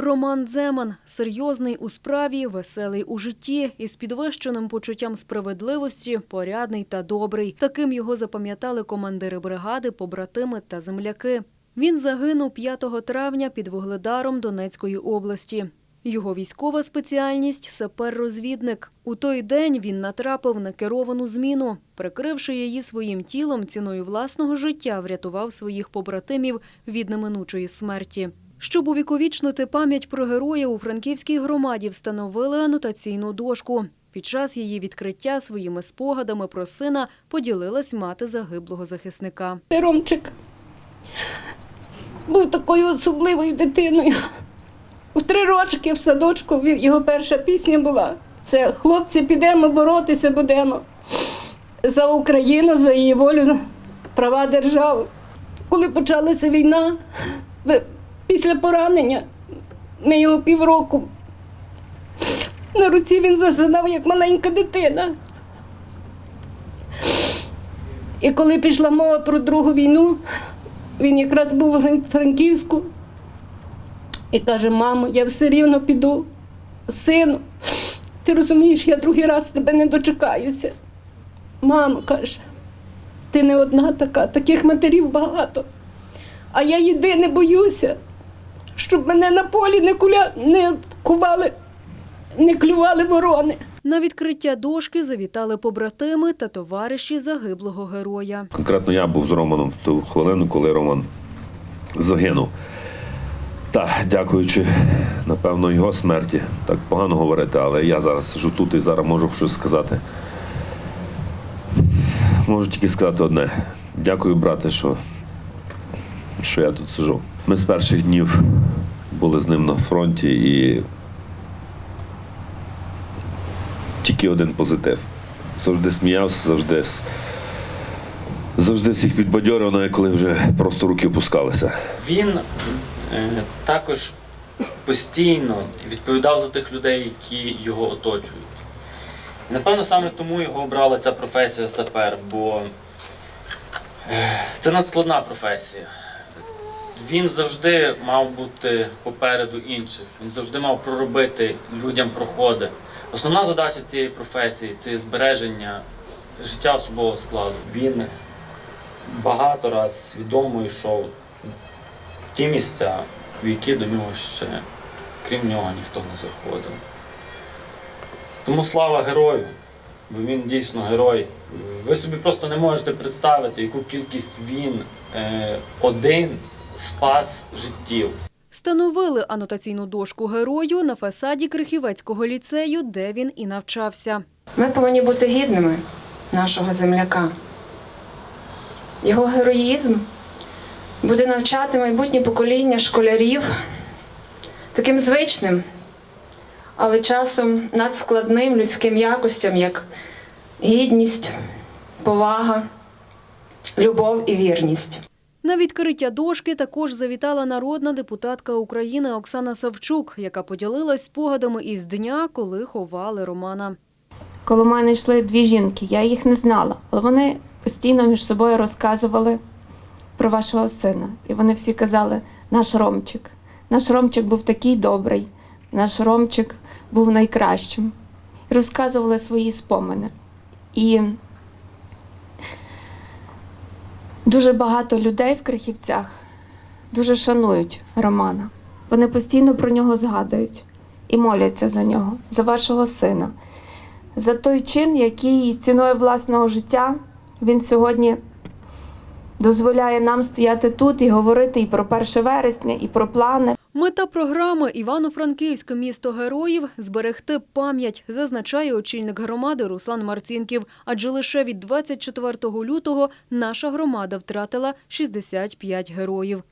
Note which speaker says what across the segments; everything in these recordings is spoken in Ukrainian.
Speaker 1: Роман Дземан серйозний у справі, веселий у житті, із підвищеним почуттям справедливості, порядний та добрий. Таким його запам'ятали командири бригади, побратими та земляки. Він загинув 5 травня під Вугледаром Донецької області. Його військова спеціальність сапер-розвідник. У той день він натрапив на керовану зміну. Прикривши її своїм тілом, ціною власного життя врятував своїх побратимів від неминучої смерті. Щоб увіковічнити пам'ять про героя у франківській громаді встановили анотаційну дошку. Під час її відкриття своїми спогадами про сина поділилась мати загиблого захисника.
Speaker 2: Ромчик був такою особливою дитиною. У три рочки в садочку його перша пісня була. Це хлопці, підемо боротися будемо за Україну, за її волю, права держави. Коли почалася війна, після поранення, ми його півроку на руці він засинав, як маленька дитина. І коли пішла мова про Другу війну, він якраз був у Фран- Франківську і каже: мамо, я все рівно піду. Сину, ти розумієш, я другий раз тебе не дочекаюся. Мамо каже, ти не одна така, таких матерів багато. А я єдине боюся, щоб мене на полі не, куля... не кували, не клювали ворони.
Speaker 1: На відкриття дошки завітали побратими та товариші загиблого героя.
Speaker 3: Конкретно я був з Романом в ту хвилину, коли Роман загинув. Так, дякуючи, напевно, його смерті. Так погано говорити, але я зараз сижу тут і зараз можу щось сказати. Можу тільки сказати одне. Дякую, брате, що, що я тут сижу. Ми з перших днів були з ним на фронті і тільки один позитив. Завжди сміявся, завжди Завжди всіх підбадьорив, навіть коли вже просто руки опускалися.
Speaker 4: Він е, також постійно відповідав за тих людей, які його оточують. Напевно, саме тому його обрала ця професія сапер, бо е, це надскладна професія. Він завжди мав бути попереду інших, він завжди мав проробити людям проходи. Основна задача цієї професії це збереження життя особового складу. Він багато раз свідомо йшов в ті місця, в які до нього ще, крім нього, ніхто не заходив. Тому слава герою, бо він дійсно герой. Ви собі просто не можете представити, яку кількість він е, один спас життів.
Speaker 1: Встановили анотаційну дошку герою на фасаді Крихівецького ліцею, де він і навчався.
Speaker 5: Ми повинні бути гідними нашого земляка. Його героїзм буде навчати майбутнє покоління школярів таким звичним, але часом надскладним людським якостям, як гідність, повага, любов і вірність.
Speaker 1: На відкриття дошки також завітала народна депутатка України Оксана Савчук, яка поділилась спогадами із дня, коли ховали Романа.
Speaker 6: Коло мене йшли дві жінки, я їх не знала, але вони постійно між собою розказували про вашого сина. І вони всі казали: наш Ромчик. Наш Ромчик був такий добрий, наш Ромчик був найкращим. І розказували свої спомини. І дуже багато людей в Крихівцях дуже шанують Романа. Вони постійно про нього згадують і моляться за нього, за вашого сина за той чин, який ціною власного життя він сьогодні дозволяє нам стояти тут і говорити і про 1 вересня, і про плани.
Speaker 1: Мета програми Івано-Франківське місто героїв зберегти пам'ять, зазначає очільник громади Руслан Марцінків. Адже лише від 24 лютого наша громада втратила 65 героїв.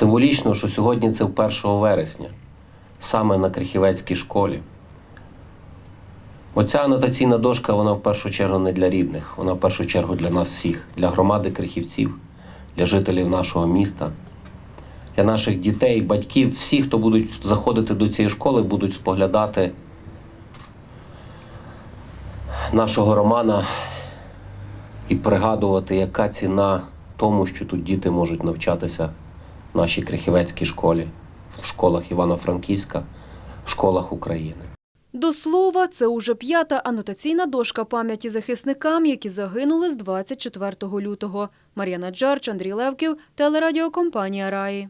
Speaker 7: Символічно, що сьогодні це 1 вересня, саме на Крихівецькій школі. Оця анотаційна дошка, вона в першу чергу не для рідних, вона в першу чергу для нас всіх, для громади крихівців, для жителів нашого міста, для наших дітей, батьків, всіх, хто будуть заходити до цієї школи, будуть споглядати нашого Романа і пригадувати, яка ціна тому, що тут діти можуть навчатися в нашій крихівецькій школі. в школах Івано-Франківська, в школах України.
Speaker 1: До слова, це уже п'ята анотаційна дошка пам'яті захисникам, які загинули з 24 лютого. Мар'яна Джарч, Андрій Левків, телерадіокомпанія Раї.